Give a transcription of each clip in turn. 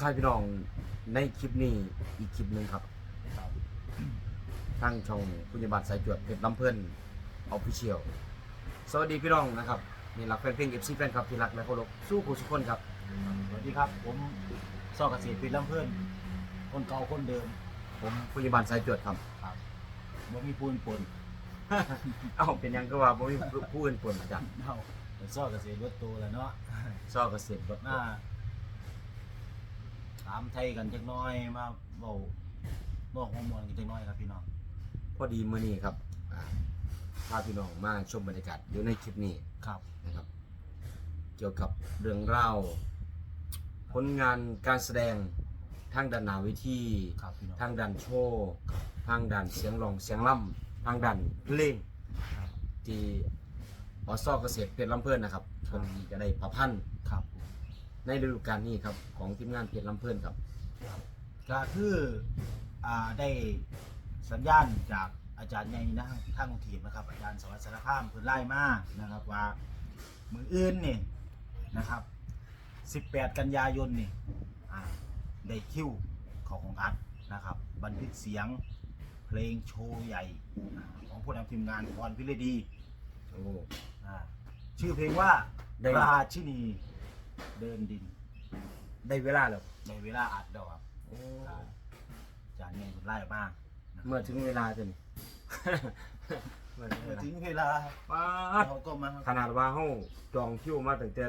ทายพี่น้องในคลิปนี้อีกคลิปหนึ่งครับครับทางช่องพุญญาบาตสายจวดเพชรลำเพิ่นออฟฟิเชียลสวัสดีพี่น้องนะครับนี่รักแฟนเพลงเอฟซีแฟนครับที่รักและเคารพสู้ผู้สุกคนครับ สวัสดีครับ ผมซอเกษตรปิดลำเพื่อนคนเก่าคนเดิมผมพุญญาบาตสายจวดครับ ครับบ่มีปูนปนเอ้าเป็นหยังก็ว่าบ่มีผู้อื่นปนอาจารย์เนาเป็นซอเกษตรเบิดตัวแล้วเนาะซอเกษตรบ่หน้าถามไทยกันจักหน้อยมาเบาบอกฮอร์โมนกันจักหน้อยครับพี่น้องพอดีมื้อนี้ครับอ่าพาพี่น้องมาชมบรรยากาศอยู่ในคลิปนี้ครับ นะครับ เกี่ยวกับเรื่องราวผลงานการแสดงทางด้านหนาเวิธี ครับพี่น้องทางด้านโชว์ทางด้านเสียงร้องเสียงล่ำทางด้านเพลงครับ ที่อสอเกษตรเพชรลำเพิ่นนะครับครัเพิ่บนจะได้ประพันธ์ครับ ในฤดูกาลนี้ครับ ของทีมงานเพชรลำเพิ่นครับ ก็คืออ่าได้สัญญาณจากอาจารย์ใหญ่นะทางทีมนะครับ อาจารย์สวัสดิ์สารคามเพิ่นไล่มานะครับว่ามืออื่นนี่นะครับ 18 กันยายนนี่อ่าได้คิวของของอัดนะครับ บันทึกเสียงเพลงโชว์ใหญ่อ่าของผู้นำทีมงานพรพิรดีโอ้อ่าชื่อเพลงว่าได้ ราชินี เดินดินได้เวลาแล้วในเวลาอัดดอกครับอ่าอาจารย์เนี่ยคนไล่ออกมานะครับเมื่อถึงเวลาจนเมื่อถึงเวเมื่อลาถึงเวลาป๊าดเขาก็มาขนาดว่าเฮาจองคิวมาตั้งแต่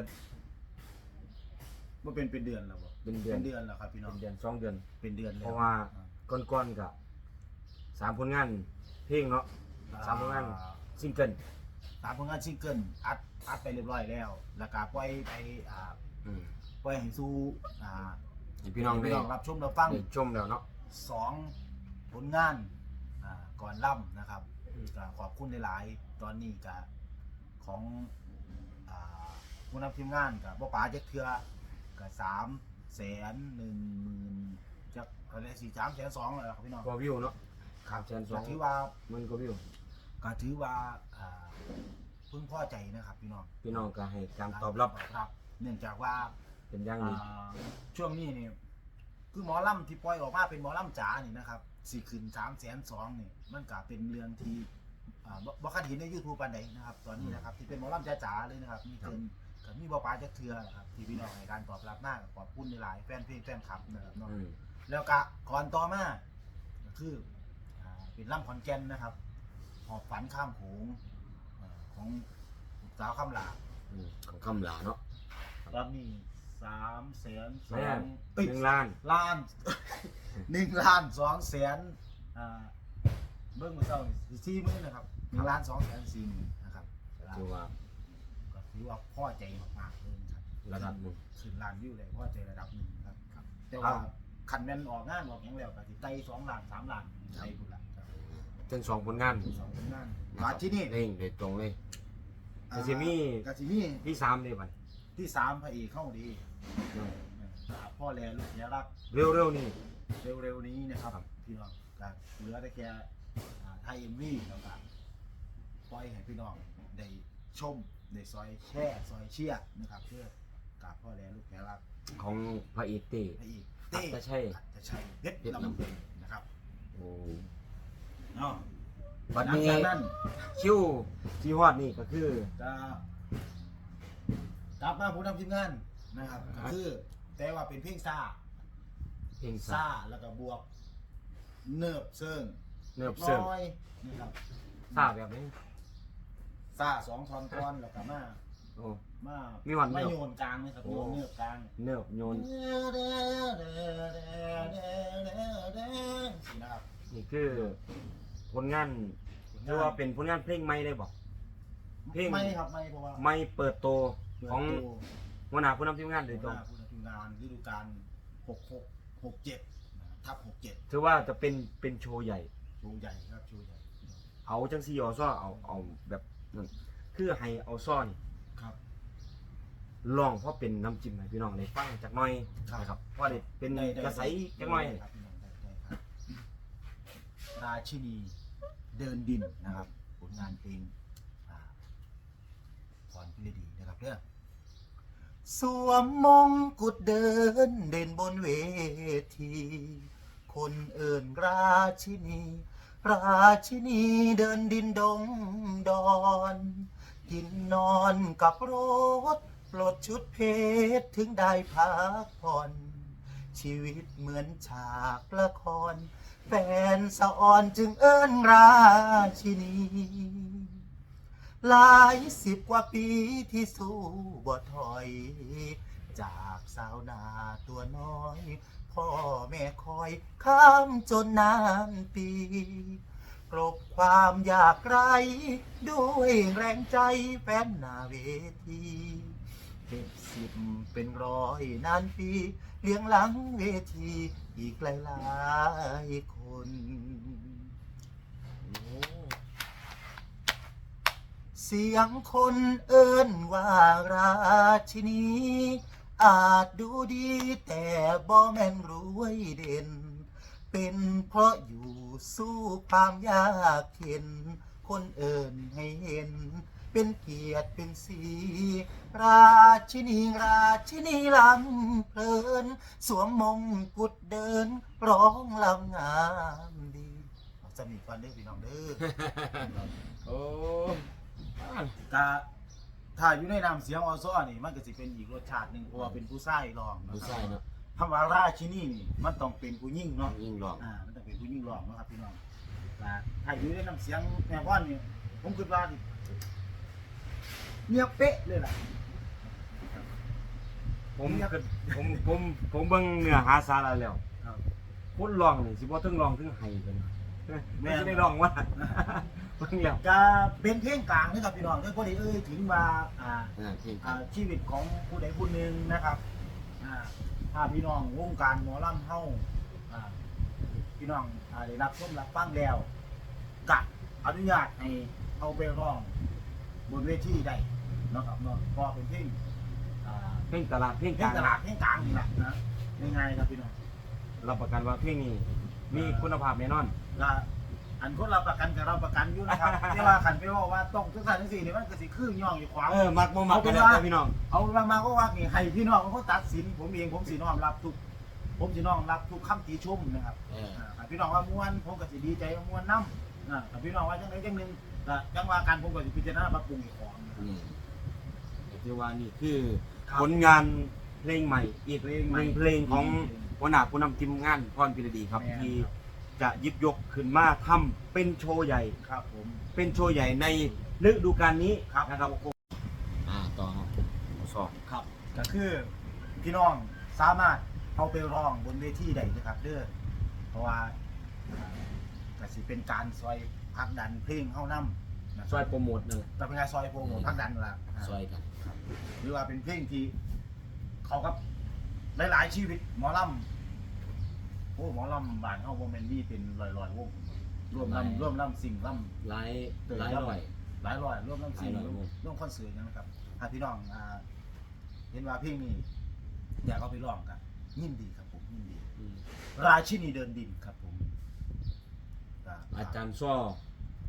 เมื่อเป็นเป็นเดือนแล้วบ่เป็นเดือนเป็นเดือนแล้วครับพี่น้เป็องนเดือนสองเดือน เป็นเดือนแล้วเพราะว่า ก้อนๆกับสามผลงานเพลงเนาะ สามผลงานอ่ซิงเกิลสามผลงานซิงเกิลอัด อัดไปเรียบร้อยแล้ว แล้วก็ปล่อยไปอ่าอืมปล่อยให้สู่อ่าให้พี่น้องได้พี่น้องรับชมรับฟังได้ชมแล้วเนาะ สองผลงานอ่าก่อนล่ำนะครับก็ขอบคุณหลายๆตอนนี้ก็ของอ่าผู้นำทีมงานกับบ่ป๋าเจ็ดเทือก็สามแสนหนึ่งหมื่นจากอะไรสี่สามแสนสองเลยครับพี่น้องกว่าวิวเนาะ ครับแสนสอง ก็ถือว่ามันก็วิวก็ถือว่าอ่า พึงพอใจนะครับพี่น้องพี่น้องก็ให้การตอบรับรับ เนื่องจากว่าเป็นอย่างดีอ่าช่วงนี้นี่คือหมอลำที่ปล่อยออกมาเป็นหมอลำจ๋านี่นะครับสี่คืนสามแสนสองนี่มันก็เป็นเรื่องที่อ่าบ่บ่คันเห็นในยูทูบปันใดนะครับ ตอนนี้นะครับที่เป็นหมอลำจ๋าๆเลยนะครับมีเกินกับมีบอปลาจักเทือนะครับที่พี่น้องให้การตอบรับมากขอบคุณหลายๆแฟนเพลงแฟนคลับนะครับเนาะ อืมแล้วก็ก่อนต่อมาก็คืออ่าเป็นล่ำขอนแก่นนะครับ หอบฝันข้ามโขงอ่า ของสาวคำลาอืมของคำหลาเนาะตอนนี้สามแสนสอแม่งหนึ่งล้านล้าน หนึ่งล้านสองแสนอ่าเบิ้งมาเศร้านี่สี่หมื่นนะครับหนึ่งล้านสองแสนสี่หมื่นนะครับคือว่าก็ถือว่าพอใจมากๆเลยนะครับระดับหนึ่ง ขึ้นล้านวิวเลยพอใจระดับหนึ่งนะครับครับแต่ว่าคันแม่นออกงานออกหยังแล้วก็สิไต่สองล้านสามล้านไต่พุ่นละครับถึงสองผลงานสองผลงานมาที่นี่เร่งโดยตรงเลย กาซิมี่กาซิมี่ที่สามเลยบัดที่สามพระเอกเข้าดีอ่าพ่อแลลูกยารักเร็วๆนี่ เร็วๆนี้นะครับครับพี่น้องก็เหลือแต่แค่อ่าไทยเอ็มวีแล้วก็ปล่อยให้พี่น้องได้ชมได้ซอยแช่ซอยเชียร์นะครับ เพื่อกราบพ่อแลลูกยารักของพระเอกเต้พระเอกอัเต้ตชัยอัตชัยเพชรเพชรลำลำเพลินนะครับโอ้ เนาะ บัดหลังนี้จากนั้นคิวที่ฮอดนี่ก็คือ จะกลับมาผู้นำทีมงานนะครับก็คือ แต่ว่าเป็นเพลงซ่าเพลงซ่าซ่าแล้วก็บวก เนิบเซิงเนิบเสิร์ฟน้อยนะครับซ่าแบบนี้ซ่าสองทอนทอนแล้วก็มาโอ้ มามีหวานเนิไม่บโยนกลางนะครับโอ้โยนเนิบกลาง เนิบโยนสินะครับนี่คือผลงาน เรียกว่าเป็นผลงานเพลงใหม่เลยบอก เพลง ไม่ครับไม่เพราะว่าไม่เปิดตัวเปิดของตัวหัวหน้าผู้นำทีมงานโดหัยวตรงหน้าผู้นำทีมงานฤดูกาลหกหกหกเจ็ดทับหกเจ็ดถือว่าจะเป็นเป็นโชว์ใหญ่ชูใหญ่ครับชูใหญ่เอาจังซี่เอาซ้อเอาเอาแบบนั้นคือให้เอาซ้อนครับลองเพราะเป็นน้ำจิ้มให้พี่น้องได้ฟังจักหน่อยครับนะครับเพราะได้เป็นได้ได้กระใสจักหน่อย ได้ครับพี่น้องได้ได้ครับราชินี เดินดินนะครับ ผลงานเพลงอ่าพรพิรดีนะครับเด้อสวมมงกุฎเดินเด่นบนเวที คนเอิ่นราชินี ราชินีเดินดินดงดอน กินนอนกับรถปลดชุดเพชรถึงได้พักผ่อน ชีวิตเหมือนฉากละคร แฟนสะออนจึงเอิ้นราชินี หลายสิบกว่าปีที่สู้บ่ถอย จากสาวนาตัวน้อย พ่อแม่คอยข้ามจนนานปีกลบความอยากไร ด้วยแรงใจแฟนนาเวทีเป็นสิบเป็นร้อยนานปี เลี้ยงหลังเวที อีกหลายๆคน เสียงคนเอิ้นว่าราชินี อาจดูดีแต่บ่แม่นรวยเด่น เป็นเพราะอยู่สู้ความยากเข็น คนเอิ้นให้เห็น เป็นเกียรติเป็นสีราชินีราชินีลำเพลิน สวมมงกุฎเดิน ร้องลำงามดีเอาสมีฟันเด้อพี่น้องเด้อโอ้กะถ้าอยู่ในนามเสียงออซ้อนี่มันก็สิเป็นอีกรสชาติหนึ่งเพราะว่าเป็นผู้ชายร้องนะผู้คชายรับเนาะคำว่าราชินีนี่มันต้องเป็นผู้หญิงเนาะยิ่งหลอกอ่ามันต้องเป็นผู้หญิงร้องเนาะครับพี่น้องกะถ้าอยู่ในนามเสียงแม่พ่อนนี่ผมคิดว่านี่ เนียบเป๊ะเลยล่ะ ผมก็ผมผมผมเบิ่งเนื้อหาสาระแล้วครับ คนร้องนี่สิบ่ถึงร้องถึงไห้กันแม่สิได้ร้องว่าเบิ่งแล้วจะเป็นเพลงกลางนะครับพี่น้องเด้อพอดีเอ้ยถึงว่าอ่า อ่าเพลงอ่าชีวิตของผู้ใดผู้หนึ่งนะครับอ่าถ้าพี่น้องวงการหมอลำเฮาอ่าพี่น้องอ่าได้รับชมรับฟังแล้วกะอนุญาตให้เอาไปร้อง บนเวทีได้เนาะครับเนาะก็เป็นเพลงอ่าเพลงตลาดเพลงเพกลลางงตลาดเพลงกลางนี่แหละนะง่ายๆครับพี่น้อง รับประกันว่าเพลงนี้มีคุณภาพแน่นอน ก็อันคนเราประกันกับเราประกันอยู่นะครับ แต่ว่าขันไปว่าว่าต้องทุกสันทุกสี่นี่มันก็สิคือย่องอยู่ขวาง เออมักบ่มักกันแล้วแต่พี่น้อง เอาละมาก็ว่านี่ให้พี่น้องเขาตัดสินผมเองผมสีน้อมรับทุก ผมสีน้อมรับทุกคำติชมนะครับเอออ่าถ้าพี่น้องว่าม่วนผมก็สิดีใจว่าม่วนน้ำอ่าถ้าพี่น้องว่าจังไดจังหนึง ก็จังว่ากันผมก็สิพิจารณาปรับปรุงอีกของนะครับ นี่ที่ว่านี่คือครับ ผลงานเพลงใหม่ อีกเพหลงใหม่นึ่งเพลงของหัวหน้าผู้นำทีมงานพรพิรดีครับ แม่นที่ครับจะหยิบยกขึ้นมาทำเป็นโชว์ใหญ่ ครับผม เป็นโชว์ใหญ่ในฤดูกาลนี้ครับ นะครับอ่าต่อครับสองครับก็คือพี่น้องสามารถเอาไปร้องบนเวทีได้นะครับเด้อเพราะว่าอ่าก็สิเป็นการซอย ผลักดันเพลงเฮานำนะคซรับอยโปรโมทหนึ่งแต่เป็นการซอยโปรโมทผลักดันล่ะอ่าซอยกันหรือว่าเป็นเพลงที่ เขากับหลายๆชีวิตหมอลำโอ้หมอลำบ้านเขาโมเมนนี่เป็นลอยๆวงร่วมลำร่วมลำสิ่งลำหลายเกิดหลายแล้วร้อยหลายร้อยร่วมลำสิ่งหลายร้อยวงร่วมคอนเสิร์ตนะครับถ้าพี่น้องอ่าเห็นว่าเพลงนี้อยากเอาไปร้องกันยินดีครับผมยินดีอืมราชินีเดินดินครับผมก็อาจารย์ซ้อ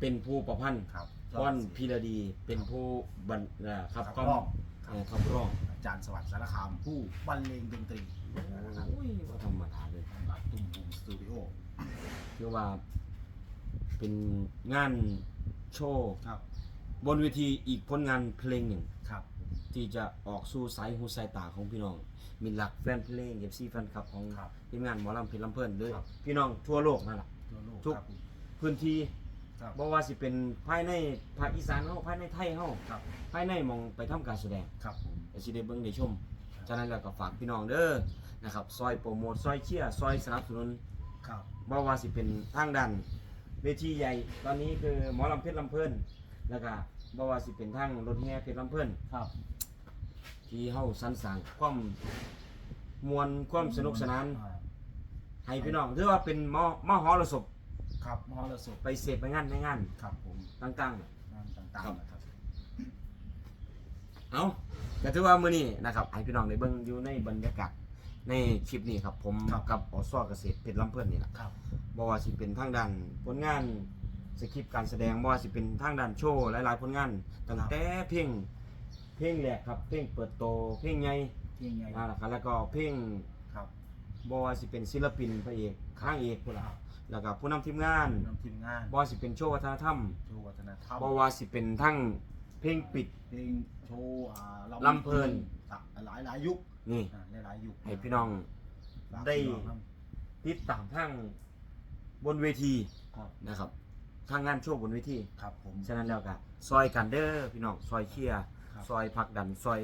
เป็นผู้ประพันธ์ครับป้อนพีระดีเป็นผู้บรรอ่าครับขับก็ร้องเอ่อขับร้องอาจารย์สวัสดิ์สารคามผู้บรรเลงดนตรีนะครับโอ้ยว่าธรรมดาเลยตุ้มบูมสตูดิโอคือว่าเป็นงานโชว์ครับบนเวทีอีกผลงานเพลงหนึ่ง ครับ ที่จะออกสู่สายหูสายตาของพี่น้อง มีหลักแฟนเพลงเอฟซีแฟนคลับของครับทีมงานหมอลำเพลินลำเพลินด้วยครับ พี่น้องทั่วโลกนั่นแหละ ทั่วโลกทุก ครับผมพื้นที่ ครับ บ่ว่าสิเป็นภายในภาคอีสานเฮาภายในไทยเฮาครับภายในหมองไปทำการแสดงครับผม ก็สิได้เบิ่งได้ชม ฉะนั้นแล้วก็ฝากพี่น้องเด้อนะครับซอยโปรโมทซอยเชียร์ซอยสนับสนุน ครับ บ่ว่าสิเป็นทางด้านเวทีใหญ่ตอนนี้คือหมอลำเพชรลำเพลินแล้วก็บ่ว่าสิเป็นทางรถแห่เพชรลำเพลินครับ ที่เฮาสรรสร้างความมวลความสนุกสนานอ่ให้พี่น้องถือว่าเป็นมอมหรสพ ครับมหรสพไปเสพไปงานในงานครับผมต่างงานต่างครับๆนะครับๆเอาก็ถือว่ามื้อนี้นะครับให้พี่น้องได้เบิ่งอยู่ในบรรยากาศในคลิปนี้ครับผมกับอสเกษตรเพชรลำเพลินนี่แหละครับ บ่ว่าสิเป็นทางด้านผลงานสคริปต์การแสดงบ่ว่าสิเป็นทางด้านโชว์หลายๆผลงานตั้งแต่เพลงเพลงแรกครับเพลงเปิดโตเพลงใหญ่ที่ยังไงอ่าแล้วก็แล้วก็เพลงครับบ่ว่าสิเป็นศิลปินพระเอกข้างเอกพุ่นล่ะ แล้วก็ผู้นำทีมงานนำทีมงานบ่ว่าสิเป็นโชว์วัฒนธรรมโชว์วัฒนธรรมบ่ว่าสิเป็นทั้งเพลงปิด เพลงโชว์อ่าลำเพลิน หลายหลายๆยุคนี่อ่าหลายหลายๆยุคให้พี่น้อง ฝากได้ พี่น้องครับติดตามทั้งบนเวทีครับนะครับทางงานโชว์บนเวที ครับผมฉะนั้นแล้วก็ซอยกันเด้อพี่น้องซอยเชียร์ครับซอยผลักดันซอย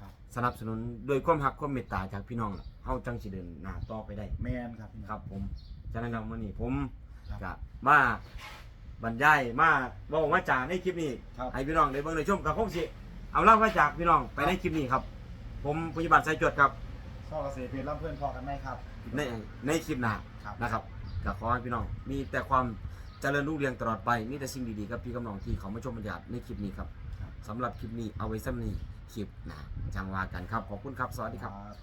ครับสนับสนุนโดวยความหักความเมตตาจากพี่น้องล่ะเฮาจังสิเดินหน้าต่อไปได้ แมนครับพี่น้อง ครับผม ฉะนั้นแล้วมื้อนี้ผมครับก็มาบรรยายมาเว้ามาจาในคลิปนี้ครับให้พี่น้องได้เบิ่งได้ชมกับคงสิเอาเล่ามาจากพี่น้องไปในคลิปนี้ครับ ผมปฏิบัติสายจวดครับซ่อเกษตรเพจลำเพื่อนพอกันไหมครับในในคลิปหน้า ครับนะครับก็ขอให้พี่น้อง มีแต่ความเจริญรุ่งเรืองตลอดไป มีแต่สิ่งดีๆกับพี่กับน้องที่เขามาชมบรรยากาศในคลิปนี้ครับครับสำหรับคลิปนี้เอาไว้ซ้ำนี้คลิปหน้าจังว่ากันครับ ขอบคุณครับ สวัสดีครับครับ